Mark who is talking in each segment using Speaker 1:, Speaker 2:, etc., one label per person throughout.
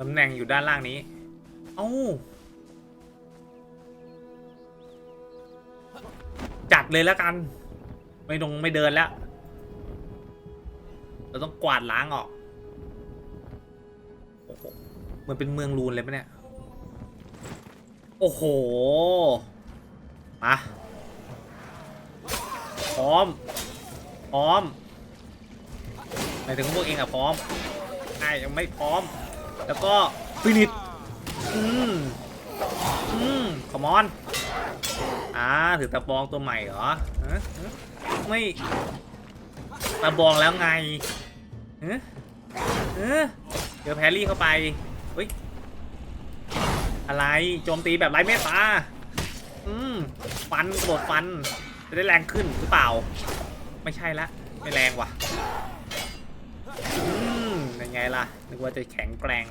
Speaker 1: ตำแหน่งอยู่ด้านล่างนี้ เอ้า จัดเลยแล้วกัน ไม่ดงไม่เดินแล้ว เราต้องกวาดล้างออกโอ้โหเหมือนเป็นเมืองรูนเลยปะเนี่ย โอ้โห มา พร้อม พร้อมหมายถึงพวกเองอะพร้อมไอ้ยังไม่พร้อม แล้วก็ฟินิชอืมอืมขมอนอ่าถือตะบองตัวใหม่เหรอไม่ตะบองแล้วไงฮะฮะเจอแพรรี่เข้าไปเฮ้ยอะไรโจมตีแบบไร้เมตตาอืมฟันกระโดดฟันจะได้แรงขึ้นหรือเปล่า ไม่ใช่ละไม่แรงว่ะ ยังไงล่ะ นึกว่าจะแข็งแกร่ง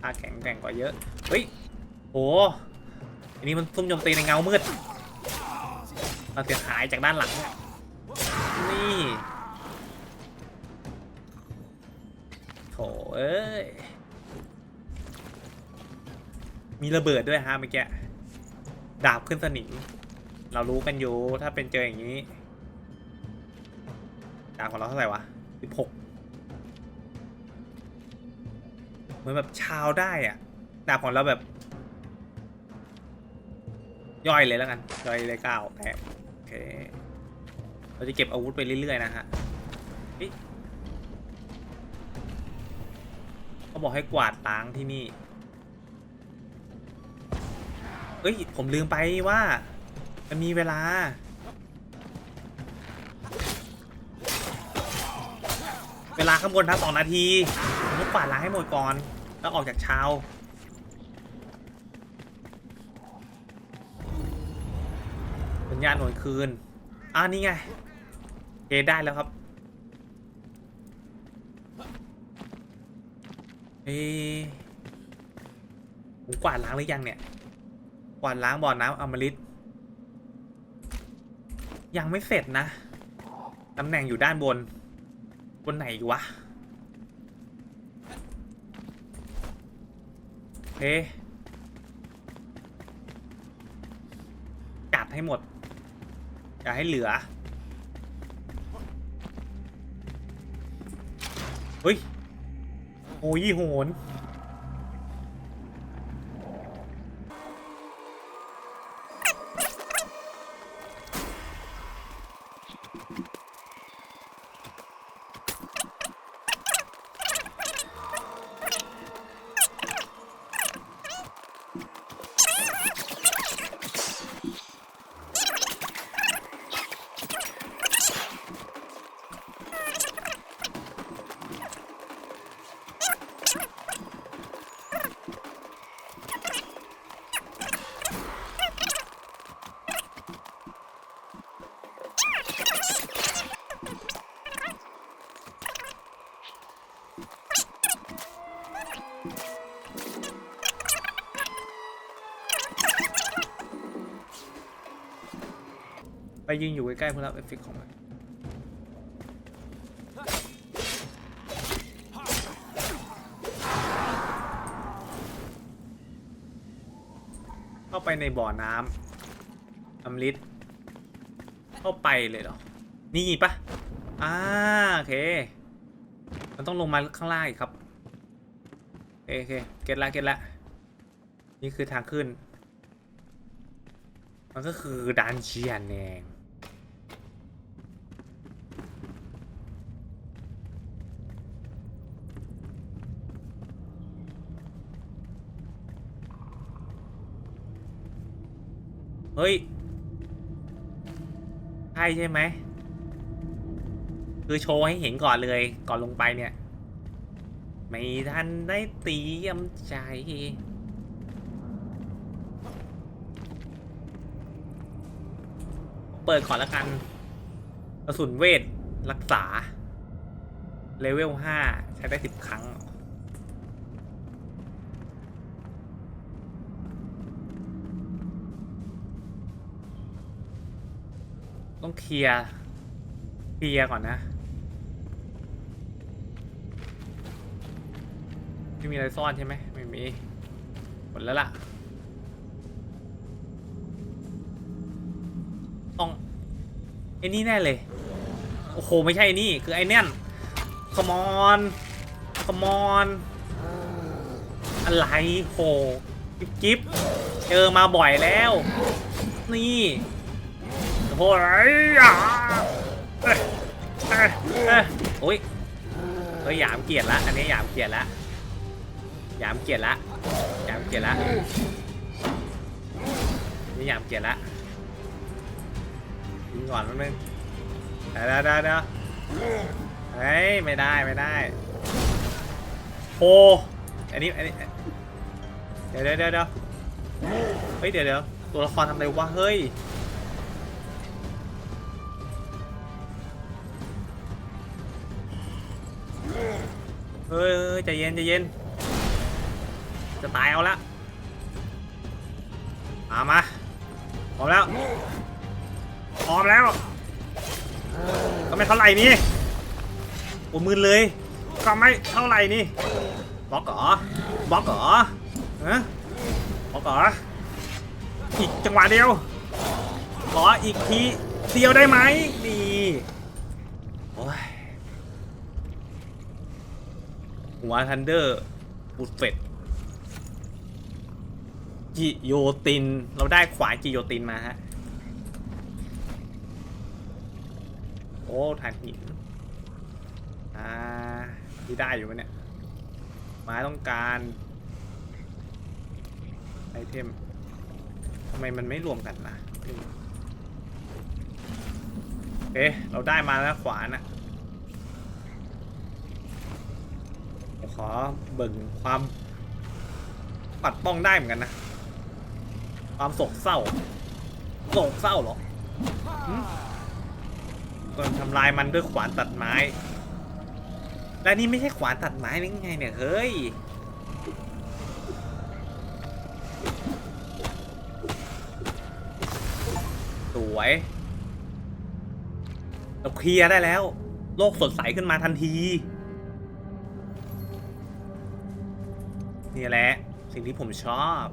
Speaker 1: ถ้าแข็งแกร่งกว่าเยอะ เฮ้ย โห อันนี้มันซุ่มโจมตีในเงามืดเราเสียหายจากด้านหลัง นี่โถเอ้ย มีระเบิดด้วยฮะเมื่อกี้ ดาบขึ้นสนิม เรารู้กันอยู่ ถ้าเป็นเจออย่างนี้ ดาบของเราเท่าไหร่วะสิบหก มือนแบบชาวได้อะดาบของเราแบบ ย่อยเลยแล้วกัน ย่อยเลยเก้าแต้มโอเค เราจะเก็บอาวุธไปเรื่อยๆนะฮะเขาบอกให้กวาดล้างที่นี่ เอ้ย ผมลืมไปว่า มันมีเวลา เวลาข้างบนทั้งสองนาทีผมต้องกวาดล้างให้หมดก่อน แล้วออกจากเช้าสัญญาณหน่วยคืน อ่านี่ไงเอได้แล้วครับเอะผมกวาดล้างหรือยังเนี่ย กวาดล้างบ่อน้ำอมฤตยังไม่เสร็จนะ ตำแหน่งอยู่ด้านบน บนไหนอีกวะ เฮ้จัดให้หมด อย่าให้เหลือ เฮ้ยโอ้ยโหน ไปยืนอยู่ใกล้ๆพวกเราเอฟเฟกของมันเข้าไปในบ่อน้ำอมฤตเข้าไปเลยเหรอ นี่ปะอ่าโอเค มันต้องลงมาข้างล่างอีกครับโอเคโอเคเก็ตละเก็ตละนี่คือทางขึ้น มันก็คือดันเจียนเอง เฮ้ยใช่ใช่ไหม คือโชว์ให้เห็นก่อนเลย ก่อนลงไปเนี่ย ไม่ทันได้ตียมใจเปิดก่อนล้วกันกระสุนเวท รักษา เลเวลห้าใช้ได้สิบครั้ง ต้องเคลียร์เคลียร์ก่อนนะ ไม่มีอะไรซ่อนใช่ไหมไม่มี หมดแล้วล่ะ ต้องไอ้นี่แน่เลย โอ้โห ไม่ใช่ไอ้นี่ คือไอ้เนี่ยน come on come on อะไรโหจิ๊บจิ๊บเจอมาบ่อยแล้ว นี่ โอ้โหไรอะเอ้ยเอ้ยเอ้โอ้ยเฮ้ยหยามเกียรติละ อันนี้หยามเกียรติละหยามเกียรติละหยามเกียรติละนี่หยามเกียรติละยิงก่อนแป๊บนึงเดี๋ยวเดี๋ยวเดี๋ยวเฮ้ยไม่ได้ไม่ได้โอ้อันนี้อันนี้เดี๋ยวเดี๋ยวเดี๋ยวเฮ้ยเดี๋ยวเดี๋ยวตัวละครทำอะไรวะเฮ้ย เฮ้ยใจเย็นใจเย็น จะตายเอาละมามาพร้อมแล้วพร้อมแล้ว ก็ไม่เท่าไหร่นี่โอ้มือเลย ก็ไม่เท่าไหร่นี่บล็อกเหรอบล็อกเหรอฮะบล็อกเหรออีกจังหวะเดียว ขออีกทีเดียวได้ไหมนี่โอ้ย หัวทันเดอร์บุดเฟตกิโยติน เราได้ขวานกิโยตินมาฮะ โอ้ถ่านหิน อ่า ที่ได้อยู่ไหมเนี่ยไม้ต้องการไอเทมทำไมมันไม่รวมกันนะเอ๊ะ เราได้มาแล้วขวานอะผม ขอเบิ่งความปัดป้องได้เหมือนกันนะ ความโศกเศร้าโศกเศร้าเหรอหึก่อนทำลายมันด้วยขวานตัดไม้ และนี่ไม่ใช่ขวานตัดไม้หรือไงเนี่ย เฮ้ย สวยเราเคลียร์ได้แล้ว โลกสดใสขึ้นมาทันที นี่แหละ สิ่งที่ผมชอบ